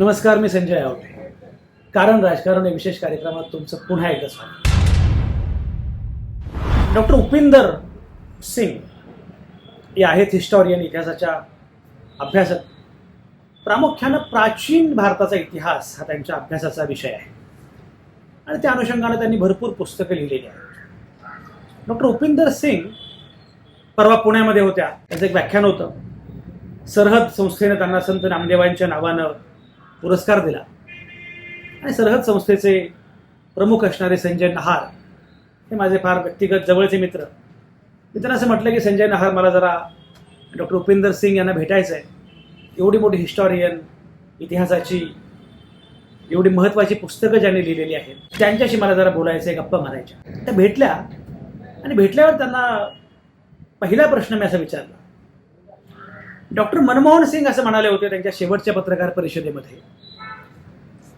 नमस्कार मी संजय आवटे. कारण राजकारण या विशेष कार्यक्रमात तुमचं पुन्हा एकदा स्वागत. डॉक्टर उपिंदर सिंग हे आहेत हिस्टॉरियन इतिहासाच्या अभ्यासक. प्रामुख्यानं प्राचीन भारताचा इतिहास हा त्यांच्या अभ्यासाचा विषय आहे. आणि त्या अनुषंगानं त्यांनी भरपूर पुस्तकं लिहिलेली आहेत. डॉक्टर उपिंदर सिंग परवा पुण्यामध्ये होत्या. त्याचं एक व्याख्यान होतं. सरहद संस्थेनं त्यांना संत नामदेवांच्या नावानं पुरस्कार दिला. आणि सरहद संस्थेचे प्रमुख असणारे संजय नहार हे माझे फार व्यक्तिगत जवळचे मित्र. मी त्यांना असं म्हटलं की संजय नहार मला जरा डॉक्टर उपेंदर सिंग यांना भेटायचं आहे. एवढी मोठी हिस्टॉरियन इतिहासाची एवढी महत्त्वाची पुस्तकं ज्यांनी लिहिलेली आहेत त्यांच्याशी मला जरा बोलायचं आहे गप्पा मारायच्या. त्या भेटल्या आणि भेटल्यावर त्यांना पहिला प्रश्न मी असा विचारला डॉक्टर मनमोहन सिंग असं म्हणाले होते त्यांच्या शेवटच्या पत्रकार परिषदेमध्ये.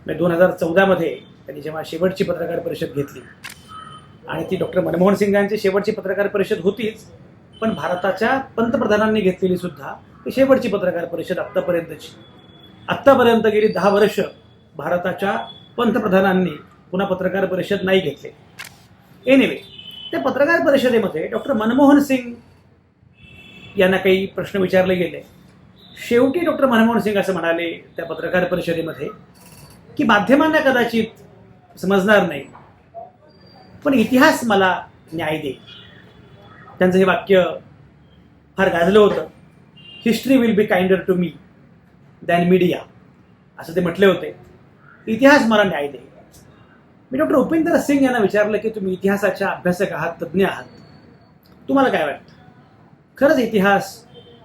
म्हणजे दोन हजार चौदामध्ये त्यांनी जेव्हा शेवटची पत्रकार परिषद घेतली. आणि ती डॉक्टर मनमोहन सिंगांची शेवटची पत्रकार परिषद होतीच पण भारताच्या पंतप्रधानांनी घेतलेली सुद्धा ती शेवटची पत्रकार परिषद आत्तापर्यंतची. आत्तापर्यंत गेली दहा वर्ष भारताच्या पंतप्रधानांनी पुन्हा पत्रकार परिषद नाही घेतली. एनिवे त्या पत्रकार परिषदेमध्ये डॉक्टर मनमोहन सिंग यांना काही प्रश्न विचारले गेले. शेवटी डॉक्टर मनमोहन सिंग असं म्हणाले त्या पत्रकार परिषदेमध्ये की माध्यमांना कदाचित समजणार नाही पण इतिहास मला न्याय देईल त्यांचं हे वाक्य फार गाजलं होतं. History will be kinder to me than media असं ते म्हटले होते. इतिहास मला न्याय देईल मी डॉक्टर उपेंद्र सिंग यांना विचारलं की तुम्ही इतिहासाच्या अभ्यासक आहात तज्ज्ञ आहात. तुम्हाला काय वाटतं? खरंच इतिहास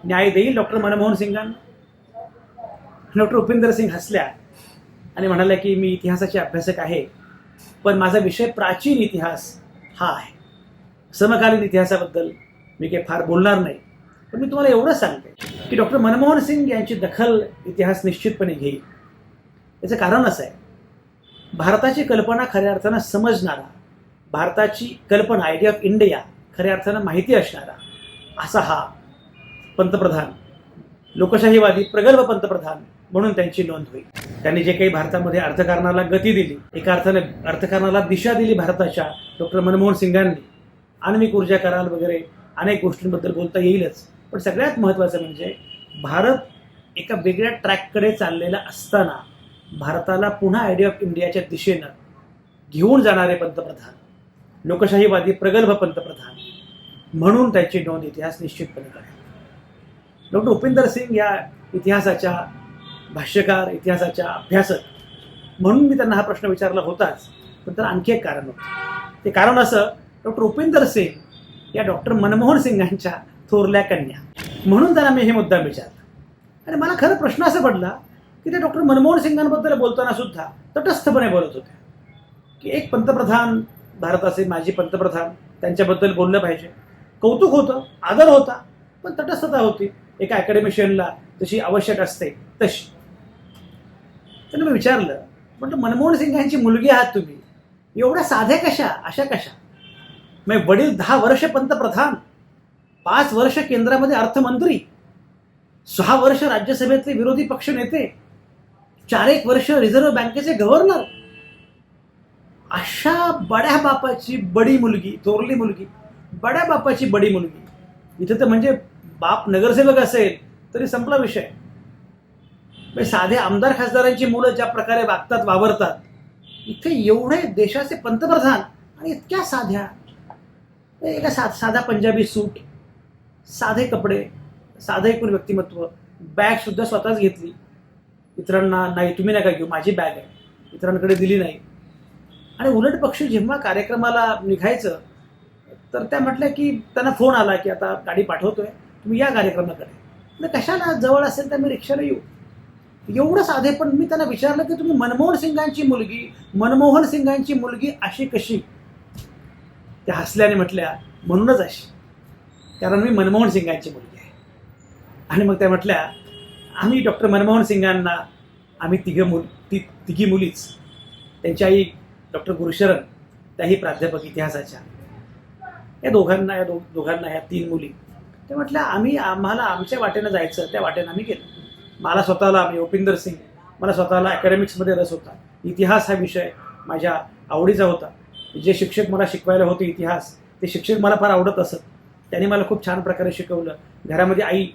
न्याय देईल डॉक्टर मनमोहन सिंगांना. डॉक्टर उपेंद्र सिंग हसल्या आणि म्हणाल्या की मी इतिहासाचे अभ्यासक आहे पण माझा विषय प्राचीन इतिहास हा आहे. समकालीन इतिहासाबद्दल मी काही फार बोलणार नाही पण मी तुम्हाला एवढंच सांगते की डॉक्टर मनमोहन सिंग यांची दखल इतिहास निश्चितपणे घेईल. याचं कारण असं आहे भारताची कल्पना खऱ्या अर्थानं समजणारा भारताची कल्पना आयडिया ऑफ इंडिया खऱ्या अर्थानं माहिती असणारा असा हा पंतप्रधान लोकशाहीवादी प्रगल्भ पंतप्रधान म्हणून त्यांची नोंद होईल. त्यांनी जे काही भारतामध्ये अर्थकारणाला गती दिली एका अर्थाने अर्थकारणाला दिशा दिली भारताच्या डॉक्टर मनमोहन सिंगांनी आण्विक ऊर्जा कराल वगैरे अनेक गोष्टींबद्दल बोलता येईलच पण सगळ्यात महत्त्वाचं म्हणजे भारत एका वेगळ्या ट्रॅककडे चाललेला असताना भारताला पुन्हा आयडिया ऑफ इंडियाच्या दिशेनं घेऊन जाणारे पंतप्रधान लोकशाहीवादी प्रगल्भ पंतप्रधान म्हणून त्याची नोंद इतिहास निश्चितपणे करेल डॉक्टर उपिंदर सिंग या इतिहासाच्या भाष्यकार इतिहासाच्या अभ्यासक म्हणून मी त्यांना हा प्रश्न विचारला होताच पण त्याला आणखी एक कारण होतं. ते कारण असं डॉक्टर उपिंदर सिंग या डॉक्टर मनमोहन सिंगांच्या थोरल्या कन्या. म्हणून त्यांना मी हे मुद्दा विचारला. आणि मला खरं प्रश्न असा पडला की ते डॉक्टर मनमोहन सिंगांबद्दल बोलताना सुद्धा तटस्थपणे बोलत होते की एक पंतप्रधान भारताचे माजी पंतप्रधान त्यांच्याबद्दल बोललं पाहिजे. कौतुक होतं आदर होता पण तटस्थता होती. एका अकॅडमिशियनला जशी आवश्यक असते तशी. त्यांनी मी विचारलं म्हटलं मनमोहन सिंग यांची मुलगी आहात तुम्ही? एवढ्या साध्या कशा? अशा कशा? मग वडील दहा वर्ष पंतप्रधान पाच वर्ष केंद्रामध्ये अर्थमंत्री सहा वर्ष राज्यसभेतले विरोधी पक्ष नेते चार एक वर्ष रिझर्व्ह बँकेचे गव्हर्नर. अशा बड्या बापाची बडी मुलगी थोरली मुलगी बड्या बापाची बडी मुलगी इथं तर म्हणजे बाप नगरसेवक असेल तरी संपला विषय. म्हणजे साधे आमदार खासदारांची मुलं ज्या प्रकारे वागतात वावरतात इथे एवढे देशाचे पंतप्रधान आणि इतक्या साध्या. एका सा साधा पंजाबी सूट साधे कपडे साधे एकूण व्यक्तिमत्व बॅग सुद्धा स्वतःच घेतली. इतरांना नाही तुम्ही नका घेऊ माझी बॅग आहे. इतरांकडे दिली नाही. आणि उलट पक्षी जेव्हा कार्यक्रमाला निघायचं तर त्या म्हटल्या की त्यांना फोन आला की आता गाडी पाठवतोय तुम्ही या कार्यक्रमाकडे. म्हणजे कशाला? जवळ असेल तर मी रिक्षाला येऊ. एवढं साधे पण मी त्यांना विचारलं की तुम्ही मनमोहन सिंगांची मुलगी मनमोहन सिंगांची मुलगी अशी कशी? त्या हसल्याने म्हटल्या म्हणूनच अशी. कारण मी मनमोहन सिंगांची मुलगी आहे. आणि मग त्या म्हटल्या आम्ही डॉक्टर मनमोहन सिंगांना आम्ही तिघं मुल ती तिघी मुलीच. त्यांची आई डॉक्टर गुरुशरण त्याही प्राध्यापक इतिहासाच्या. या दोघांना या दो दोघांना ह्या तीन मुली. ते म्हटल्या आम्ही आम्हाला आमच्या वाटेनं जायचं त्या वाटेनं आम्ही गेलो. मला स्वतःला आम्ही उपिंदर सिंग मला स्वतःला अकॅडमिक्समध्ये रस होता. इतिहास हा विषय माझ्या आवडीचा होता. जे शिक्षक मला शिकवायला होते इतिहास ते शिक्षक मला फार आवडत असत. त्यांनी मला खूप छान प्रकारे शिकवलं. घरामध्ये आई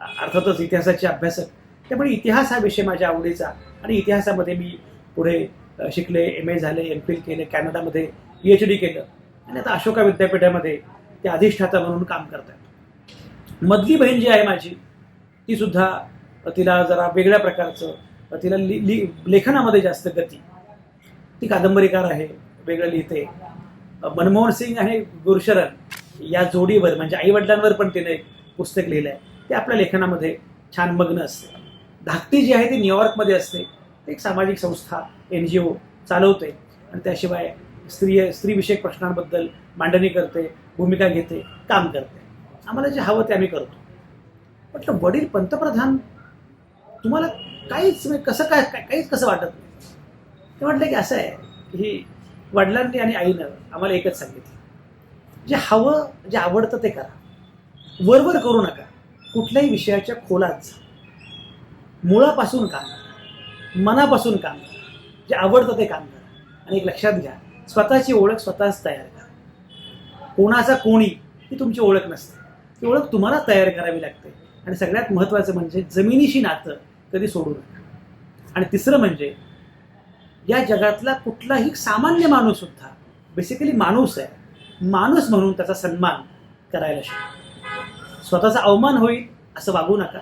अर्थातच इतिहासाचे अभ्यासक. त्यामुळे इतिहास हा विषय माझ्या आवडीचा आणि इतिहासामध्ये मी पुढे शिकले एम ए झाले एम फिल केले कॅनडामध्ये पी एच डी केलं. आणि आता अशोका विद्यापीठामध्ये ते अधिष्ठाता म्हणून काम करतात मधली बहीण जी आहे माझी ती सुद्धा तिला जरा वेगळ्या प्रकारचं तिला लि लि लेखनामध्ये जास्त गती. ती कादंबरीकार आहे वेगळं लिहिते. मनमोहन सिंग आणि गुरुशरण या जोडीवर म्हणजे आईवडिलांवर पण तिने एक पुस्तक लिहिलं आहे ते आपल्या लेखनामध्ये छान मग्न असते. धाकटी जी आहे ती न्यूयॉर्कमध्ये असते. एक सामाजिक संस्था एन जी ओ चालवते. आणि त्याशिवाय स्त्री स्त्रीविषयक प्रश्नांबद्दल मांडणी करते भूमिका घेते काम करते. आम्हाला जे हवं ते आम्ही करतो. म्हटलं वडील पंतप्रधान तुम्हाला काहीच म्हणजे कसं काय काहीच कसं वाटत नाही. ते म्हटलं की असं आहे की वडिलांनी आणि आईनं आम्हाला एकच सांगितलं. जे हवं जे आवडतं ते करा. वरवर करू नका. कुठल्याही विषयाच्या खोलात जा. मुळापासून काम करा. मनापासून काम करा. जे आवडतं ते काम करा. आणि एक लक्षात घ्या स्वतःची ओळख स्वतःच तयार करा. कोणाचा कोणी ही तुमची ओळख नसते. ती ओळख तुम्हाला तयार करावी लागते. आणि सगळ्यात महत्त्वाचं म्हणजे जमिनीशी नातं कधी सोडू नका. आणि तिसरं म्हणजे या जगातला कुठलाही सामान्य माणूस सुद्धा बेसिकली माणूस आहे माणूस म्हणून त्याचा सन्मान करायला शिका. स्वतःचा अवमान होईल असं वागू नका.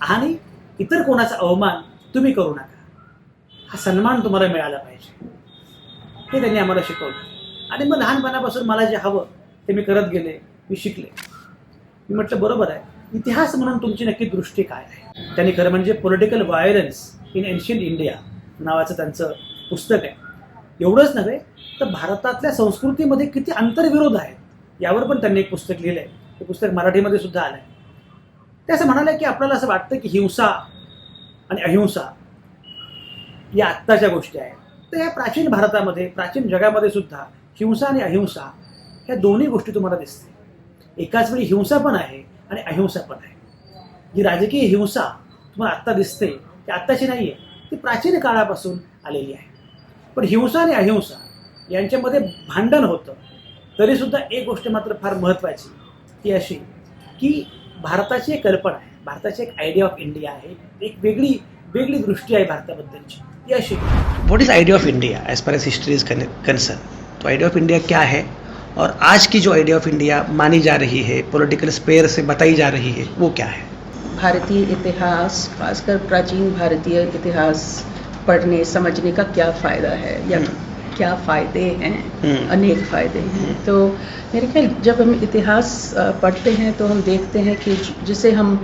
आणि इतर कोणाचा अवमान तुम्ही करू नका. हा सन्मान तुम्हाला मिळाला पाहिजे. हे त्यांनी आम्हाला शिकवलं. आणि मग लहानपणापासून मला जे हवं ते मी करत गेले मी शिकले. मी म्हटलं बरोबर आहे. इतिहास म्हणून तुमची नक्की दृष्टी काय आहे? त्यांनी खरं म्हणजे political violence in ancient India नावाचं त्यांचं पुस्तक आहे. एवढंच नव्हे तर भारतातल्या संस्कृतीमध्ये किती आंतरविरोध आहेत यावर पण त्यांनी एक पुस्तक लिहिलं आहे ते पुस्तक मराठीमध्ये सुद्धा आलं आहे ते असं म्हणाले की आपल्याला असं वाटतं की हिंसा आणि अहिंसा या आत्ताच्या गोष्टी आहेत. तर या प्राचीन भारतामध्ये प्राचीन जगामध्ये सुद्धा हिंसा आणि अहिंसा ह्या दोन्ही गोष्टी तुम्हाला दिसते एकाच वेळी हिंसा पण आहे आणि अहिंसा पण आहे. जी राजकीय हिंसा तुम्हाला आत्ता दिसते ती आत्ताची नाही आहे ती प्राचीन काळापासून आलेली आहे. पण हिंसा आणि अहिंसा यांच्यामध्ये भांडण होतं तरीसुद्धा एक गोष्ट मात्र फार महत्त्वाची ती अशी की भारताची एक कल्पना आहे भारताची एक आयडिया ऑफ इंडिया आहे एक वेगळी वेगळी दृष्टी आहे भारताबद्दलची. ती अशी. What is idea of India as far as history is concern तो आइडिया ऑफ़ इंडिया क्या है? और आज की जो आइडिया ऑफ़ इंडिया मानी जा रही है पॉलिटिकल स्पेयर से बताई जा रही है वो क्या है? भारतीय इतिहास खासकर प्राचीन भारतीय इतिहास पढ़ने समझने का क्या फ़ायदा है? या हम्म। क्या फ़ायदे हैं? हम्म। अनेक फ़ायदे हैं। तो मेरे ख्याल जब हम इतिहास पढ़ते हैं तो हम देखते हैं कि जिसे हम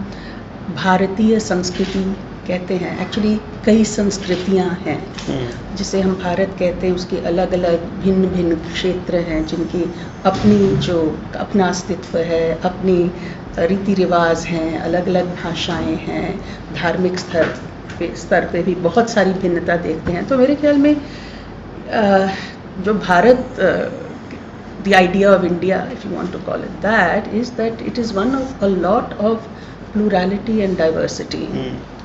भारतीय संस्कृति कहते हैं एक्चुअली कई संस्कृतियाँ हैं जिसे हम भारत कहते हैं उसके अलग अलग भिन्न भिन्न क्षेत्र हैं जिनकी अपनी जो अपना अस्तित्व है अपनी रीति रिवाज हैं अलग अलग भाषाएँ हैं धार्मिक स्तर पे स्तर पे भी बहुत सारी भिन्नता देखते हैं। तो मेरे ख्याल में जो Bharat the idea of India, if you want to call it that, is that it is one of a lot of plurality and diversity.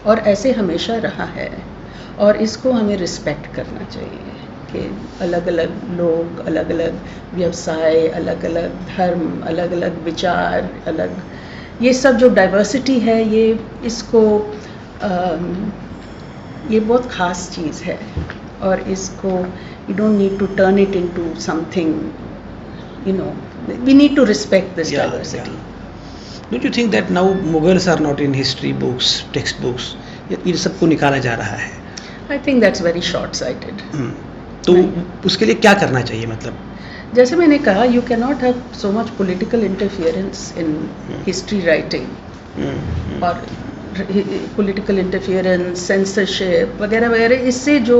और ऐसे हमेशा रहा है। और इसको हमें रिस्पेक्ट करना चाहिए कि अलग अलग लोग अलग अलग व्यवसाय अलग अलग धर्म अलग अलग विचार अलग ये सब जो डाइवर्सिटी है ये इसको अम, ये बहुत ख़ास चीज़ है। और इसको you don't need to turn it into something you know we need to respect this Yeah, don't you think that now Mughals are not in history books text books in सबको निकाला जा रहा है। I think that's very short sighted तो उसके लिए क्या करना चाहिए मतलब? जैसे मैंने कहा you can not have so much political interference in history writing और पॉलिटिकल इंटरफियरेंस सेंसरशिप वगैरह वगैरह इससे जो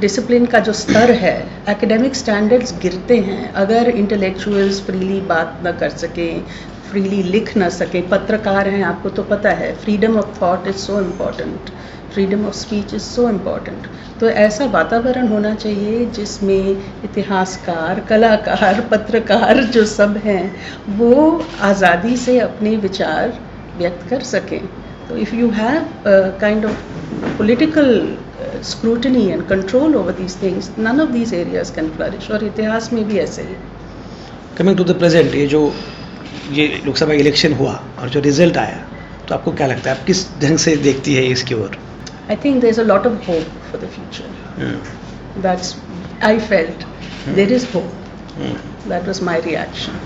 डिसिप्लिन uh, का जो स्तर है एकेडमिक स्टैंडर्ड्स गिरते हैं। अगर इंटेलेक्चुअल्स फ्रीली बात ना कर सकें फ्रीली लिख ना सकें। पत्रकार हैं, आपको तो पता है। Freedom of thought is so important freedom of speech is so important तो ऐसा वातावरण होना चाहिए जिसमें इतिहासकार, कलाकार, पत्रकार जो सब हैं, वो आज़ादी से अपने विचार व्यक्त कर सकें। तो if you have kind of political scrutiny and control over these over none of these areas can flourish. और इतिहास में भी ऐसे ही। कमिंग टू द प्रेजेंट ये जो ये लोकसभा इलेक्शन हुआ और जो रिजल्ट आया तो आपको क्या लगता है आप किस ढंग से देखती है इसकी ओर I think there's a lot of hope for the future. हम्म, That's I felt there is hope. हम्म, That was my reaction.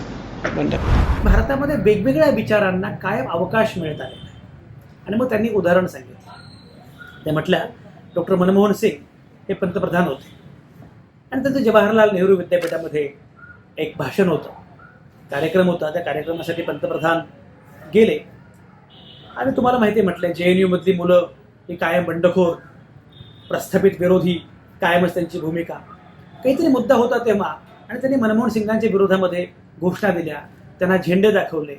wonderful. भारतामध्ये वेगवेगळ्या विचारांना कायम अवकाश मिळत आलेला आहे आणि मग त्यांनी उदाहरण सांगितलं ते म्हटल्या डॉक्टर मनमोहन सिंग हे पंतप्रधान होते आणि त्यांचं जवाहरलाल नेहरू विद्यापीठामध्ये एक भाषण होतं कार्यक्रम होता त्या कार्यक्रमासाठी पंतप्रधान गेले. आणि तुम्हाला माहिती आहे म्हटलं जे एन यूमधली मुलं ही कायम बंडखोर प्रस्थापित विरोधी कायमच त्यांची भूमिका. काहीतरी मुद्दा होता तेव्हा आणि त्यांनी मनमोहन सिंगांच्या विरोधामध्ये घोषणा दिल्या त्यांना झेंडे दाखवले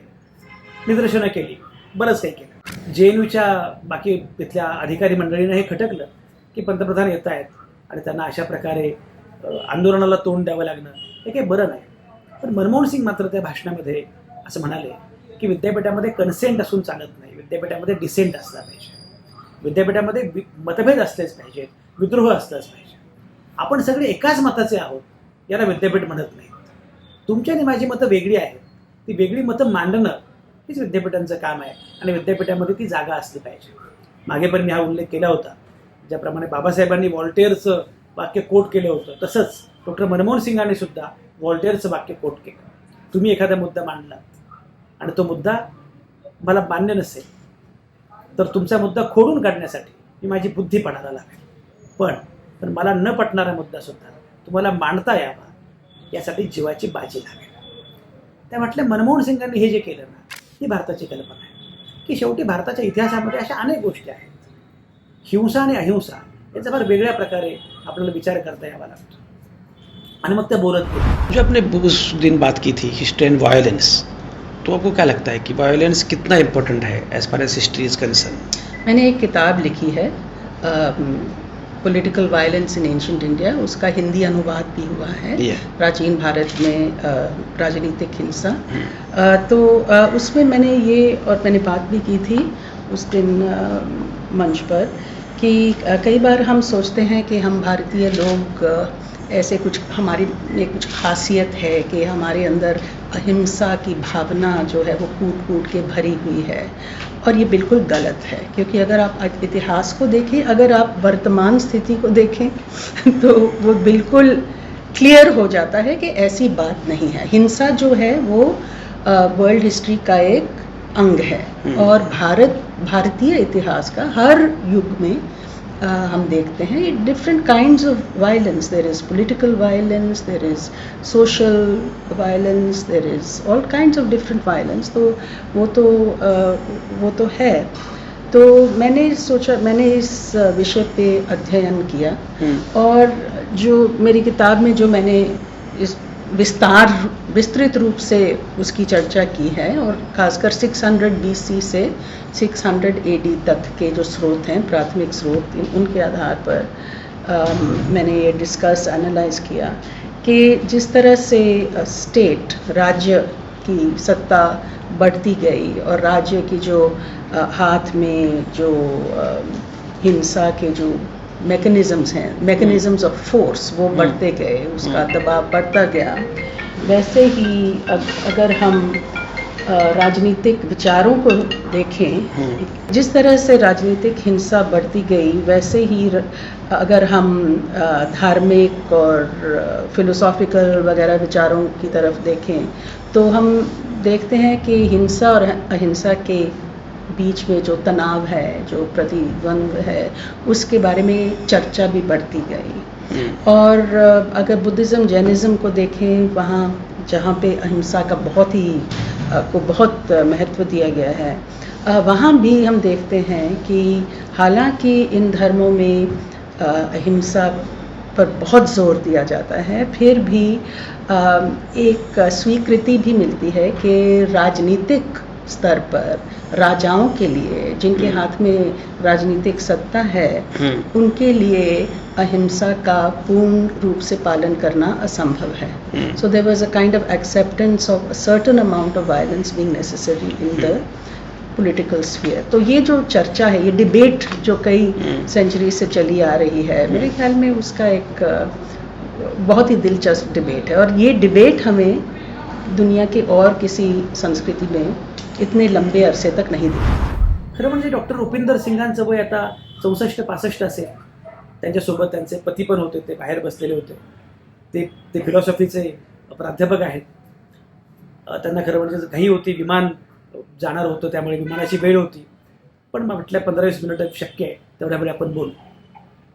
निदर्शनं केली बरंच काही केलं. जे एन यूच्या बाकी तिथल्या अधिकारी मंडळीनं हे खटकलं की पंतप्रधान येत आहेत आणि त्यांना अशा प्रकारे आंदोलनाला तोंड द्यावं लागणं हे काही बरं नाही. पण मनमोहन सिंग मात्र त्या भाषणामध्ये असं म्हणाले की विद्यापीठामध्ये कन्सेंट असून चालत नाही. विद्यापीठामध्ये डिसेंट असला पाहिजे. विद्यापीठामध्ये मतभेद असलेच पाहिजेत विद्रोह असलाच पाहिजे. आपण सगळे एकाच मताचे आहोत याला विद्यापीठ म्हणत नाही. तुमची आणि माझी मतं वेगळी आहेत. ती वेगळी मतं मांडणं हेच विद्यापीठांचं काम आहे आणि विद्यापीठामध्ये ती जागा असली पाहिजे. मागे पण मी हा उल्लेख केला होता. ज्याप्रमाणे बाबासाहेबांनी वॉल्टेअरचं वाक्य कोट केलं होतं. तसंच डॉक्टर मनमोहन सिंगांनी सुद्धा वॉल्टेअरचं वाक्य कोट केलं. तुम्ही एखादा मुद्दा मांडला आणि तो मुद्दा मला मान्य नसेल तर तुमचा मुद्दा खोडून काढण्यासाठी मी माझी बुद्धी पणाला लागेल. पण पण मला न पटणारा मुद्दा सुद्धा तुम्हाला मांडता यावा यासाठी जीवाची बाजी लागेल. त्या म्हटलं मनमोहन सिंगांनी हे जे केलं ना ही भारताची कल्पना आहे. की शेवटी भारताच्या इतिहासामध्ये अशा अनेक गोष्टी आहेत. हिंसा आणि अहिंसा याचा फार वेगळ्या प्रकारे आपल्याला विचार करता यावा लागतो आणि मग त्या बोलत जो आपने उस दिन बात की थी हिस्ट्री एंड वायलेंस तो आपको क्या लगता है कि वायलेंस कितना इम्पोर्टेंट है as far as history is concern मैंने एक किताब लिखी है political violence in ancient India उसका हिंदी अनुवाद भी हुआ है। Yeah. प्राचीन भारत में राजनीतिक हिंसा। अ, तो उसमें मैंने ये और मैंने बात भी की थी उस दिन अ, मंच पर कि कई बार हम सोचते हैं कि हम भारतीय लोग ऐसे कुछ, हमारी में कुछ खासियत है कि हमारे अंदर अहिंसा की भावना जो है वो कूट कूट के भरी हुई है। और ये बिल्कुल गलत है, क्योंकि अगर आप इतिहास को देखें, अगर आप वर्तमान स्थिति को देखें तो वो बिल्कुल क्लियर हो जाता है कि ऐसी बात नहीं है। हिंसा जो है वो वर्ल्ड हिस्ट्री का एक अंग है। हम्म। और भारत भारतीय इतिहास का हर युग में अ, हम देखते हैं different kinds of violence there is political violence there is social violence there is all kinds of different violence तो वो तो अ, वो तो है। तो मैंने सोचा मैंने इस विषय पे अध्ययन किया। और जो मेरी किताब में जो मैंने इस विस्तार विस्तृत रूप से उसकी चर्चा की है और खासकर 600 बीसी से 600 एडी तक के जो स्रोत हैं प्राथमिक स्रोत उनके आधार पर अम, मैंने ये डिस्कस एनालाइज किया कि जिस तरह से स्टेट राज्य की सत्ता बढ़ती गई और राज्य की जो अ, हाथ में जो अ, हिंसा के जो मैकेनिज़म्स हैं मैकेनिज़म्स ऑफ़ फोर्स वो बढ़ते गए उसका दबाव बढ़ता गया। वैसे ही अगर हम राजनीतिक विचारों को देखें जिस तरह से राजनीतिक हिंसा बढ़ती गई वैसे ही अगर हम धार्मिक और फिलोसॉफिकल वगैरह विचारों की तरफ़ देखें तो हम देखते हैं कि हिंसा और अहिंसा के बीच में जो तनाव है जो प्रतिद्वंद्व है उसके बारे में चर्चा भी बढ़ती गई। और अगर बुद्धिज़्म जैनिज़्म को देखें वहाँ जहाँ पे अहिंसा का बहुत ही को बहुत महत्व दिया गया है वहाँ भी हम देखते हैं कि हालाँकि इन धर्मों में अहिंसा पर बहुत ज़ोर दिया जाता है फिर भी एक स्वीकृति भी मिलती है कि राजनीतिक स्तर पर राजाओं के लिए जिनके हाथ में राजनीतिक सत्ता है उनके लिए अहिंसा का पूर्ण रूप से पालन करना असंभव है। So there was a kind of acceptance of certain amount of violence being necessary in the political sphere तो ये जो चर्चा है ये डिबेट जो कई हम्म। सेंचुरी से चली आ रही है मेरे ख्याल में उसका एक बहुत ही दिलचस्प डिबेट है। और ये डिबेट हमें दुनिया के और किसी संस्कृति में इतने लंबे अरसे तक नाही दिखा खरं म्हणजे डॉक्टर रुपिंदर सिंगांचं वय आता चौसष्ट पासष्ट असेल. त्यांच्यासोबत त्यांचे पती पण होते ते बाहेर बसलेले होते. ते ते फिलॉसॉफीचे प्राध्यापक आहेत. त्यांना खरं म्हणजे घाई होती विमान जाणार होतं त्यामुळे विमानाची वेळ होती. पण मग पंधरा वीस मिनिटं शक्य आहे तेवढ्या आपण बोलू.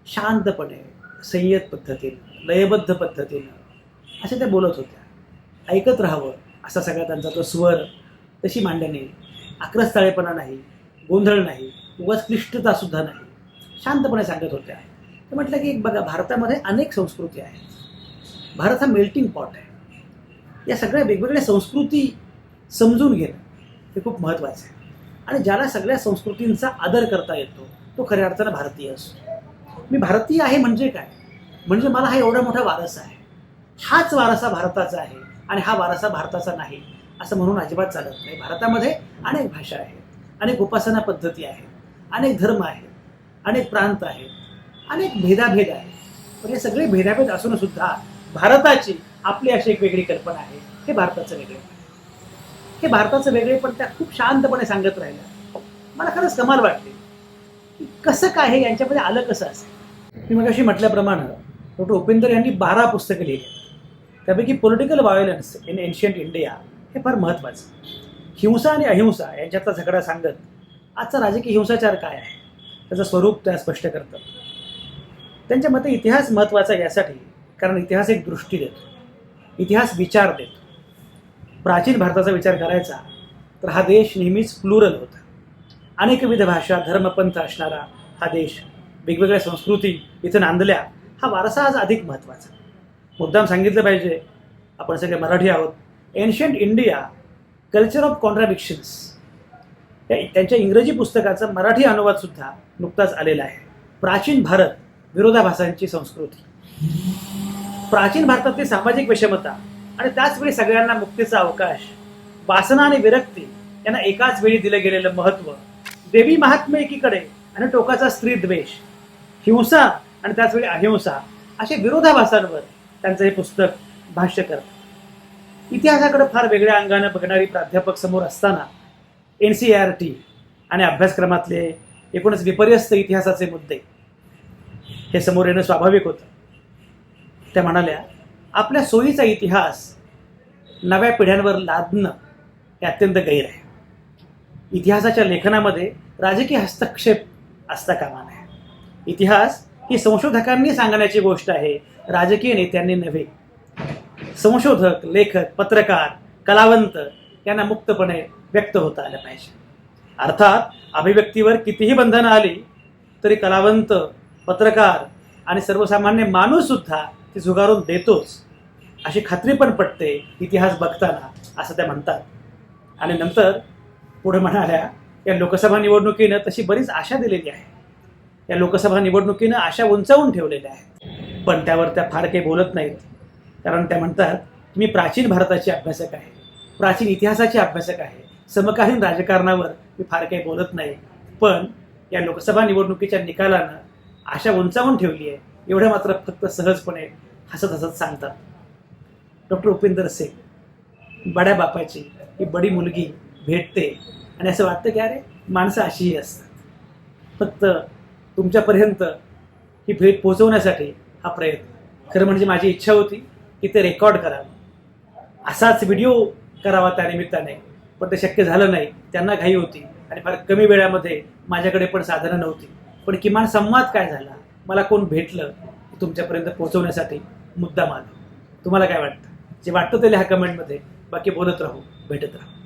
शांतपणे संयत पद्धतीनं लयबद्ध पद्धतीनं असे त्या बोलत होत्या. ऐकत राहावं असा सगळा त्यांचा तो स्वर तशी मांडणी आक्रस्ताळेपणा नाही गोंधळ नाही उगाच क्लिष्टता सुद्धा नाही. शांतपणे सांगत होत्या. तर म्हटलं की बघा भारतामध्ये अनेक संस्कृती आहेत. भारत हा मेल्टिंग पॉट आहे. या सगळ्या वेगवेगळ्या संस्कृती समजून घेणं हे खूप महत्त्वाचं आहे. आणि ज्याला सगळ्या संस्कृतींचा आदर करता येतो तो खऱ्या अर्थानं भारतीय असतो. मी भारतीय आहे म्हणजे काय? म्हणजे मला हा एवढा मोठा वारसा आहे. हाच वारसा भारताचा आहे आणि हा वारसा भारताचा नाही. असं म्हणून अजिबात चालत नाही. भारतामध्ये अनेक भाषा आहेत अनेक उपासना पद्धती आहेत अनेक धर्म आहेत अनेक प्रांत आहेत अनेक भेदाभेद आहेत. पण हे सगळे भेदाभेद असून सुद्धा भारताची आपली अशी एक वेगळी कल्पना आहे. हे भारताचं वेगळे. हे भारताचं वेगळे पण त्या खूप शांतपणे सांगत राहिल्या. मला खरंच कमाल वाटली. की कसं काय हे यांच्यामध्ये आलं कसं असेल? मी मग म्हटल्याप्रमाणे डॉक्टर उपेंद्र यांनी बारा पुस्तकं लिहिली. त्यापैकी political violence in ancient India हे फार महत्त्वाचं हिंसा आणि अहिंसा यांच्यातला झगडा सांगत आजचा राजकीय हिंसाचार काय आहे? त्याचं स्वरूप त्या स्पष्ट करतं. त्यांच्या मते इतिहास महत्त्वाचा यासाठी कारण इतिहास एक दृष्टी देतो. इतिहास विचार देतो. प्राचीन भारताचा विचार करायचा तर हा देश नेहमीच प्लुरल होता. अनेकविध भाषा धर्मपंथ असणारा हा देश वेगवेगळ्या संस्कृती इथं नांदल्या हा वारसा आज अधिक महत्त्वाचा मुद्दाम सांगितलं पाहिजे आपण सगळे मराठी आहोत. Ancient India culture of contradictions त्यांच्या इंग्रजी पुस्तकाचा मराठी अनुवाद सुद्धा नुकताच आलेला आहे. प्राचीन भारत विरोधाभासांची संस्कृती. प्राचीन भारतातली सामाजिक विषमता आणि त्याचवेळी सगळ्यांना मुक्तीचा अवकाश वासना आणि विरक्ती यांना एकाच वेळी दिलं गेलेलं महत्त्व देवी महात्म्य एकीकडे आणि टोकाचा स्त्री द्वेष हिंसा आणि त्याचवेळी अहिंसा अशा विरोधाभासांवर त्यांचं हे पुस्तक भाष्य करतं इतिहासाकडे फार वेगळ्या अंगानं बघणारी प्राध्यापक समोर असताना एन सी आर टी आणि अभ्यासक्रमातले एकूणच विपर्यस्त इतिहासाचे मुद्दे हे समोर येणं स्वाभाविक होतं. त्या म्हणाल्या आपल्या सोयीचा इतिहास नव्या पिढ्यांवर लादणं हे अत्यंत गैर आहे. इतिहासाच्या लेखनामध्ये राजकीय हस्तक्षेप असता कामा नये. इतिहास ही संशोधकांनी सांगण्याची गोष्ट आहे राजकीय नेत्यांनी नव्हे. संशोधक लेखक पत्रकार कलावंत यांना मुक्तपणे व्यक्त होता आलं पाहिजे. अर्थात अभिव्यक्तीवर कितीही बंधनं आली तरी कलावंत पत्रकार आणि सर्वसामान्य माणूस सुद्धा ती झुगारून देतोच. अशी खात्री पण पटते इतिहास बघताना असं त्या म्हणतात. आणि नंतर पुढे म्हणाल्या या लोकसभा निवडणुकीनं तशी बरीच आशा दिलेली आहे. या लोकसभा निवडणुकीनं आशा उंचावून ठेवलेल्या आहेत. पण त्यावर त्या फार काही बोलत नाहीत. कारण त्या म्हणतात की मी प्राचीन भारताची अभ्यासक आहे प्राचीन इतिहासाचे अभ्यासक आहे. समकालीन राजकारणावर मी फार काही बोलत नाही पण या लोकसभा निवडणुकीच्या निकालानं आशा उंचावून ठेवली आहे. एवढं मात्र फक्त सहजपणे हसत हसत सांगतात. डॉक्टर उपेंद्र सिंग बड्या बापाची ही बडी मुलगी भेटते. आणि असं वाटतं की अरे माणसं अशीही असतात. फक्त तुमच्यापर्यंत ही भेट पोहोचवण्यासाठी हा प्रयत्न. खरं म्हणजे माझी इच्छा होती की ते रेकॉर्ड करावं. असाच व्हिडिओ करावा त्या निमित्ताने. पण ते शक्य झालं नाही. त्यांना घाई होती आणि फार कमी वेळामध्ये माझ्याकडे पण साधनं नव्हती. पण किमान संवाद काय झाला? मला कोण भेटलं? तुमच्यापर्यंत पोहोचवण्यासाठी मुद्दा आलं तुम्हाला काय वाटतं? जे वाटतं ते लिहा कमेंटमध्ये बाकी बोलत राहू. भेटत राहू.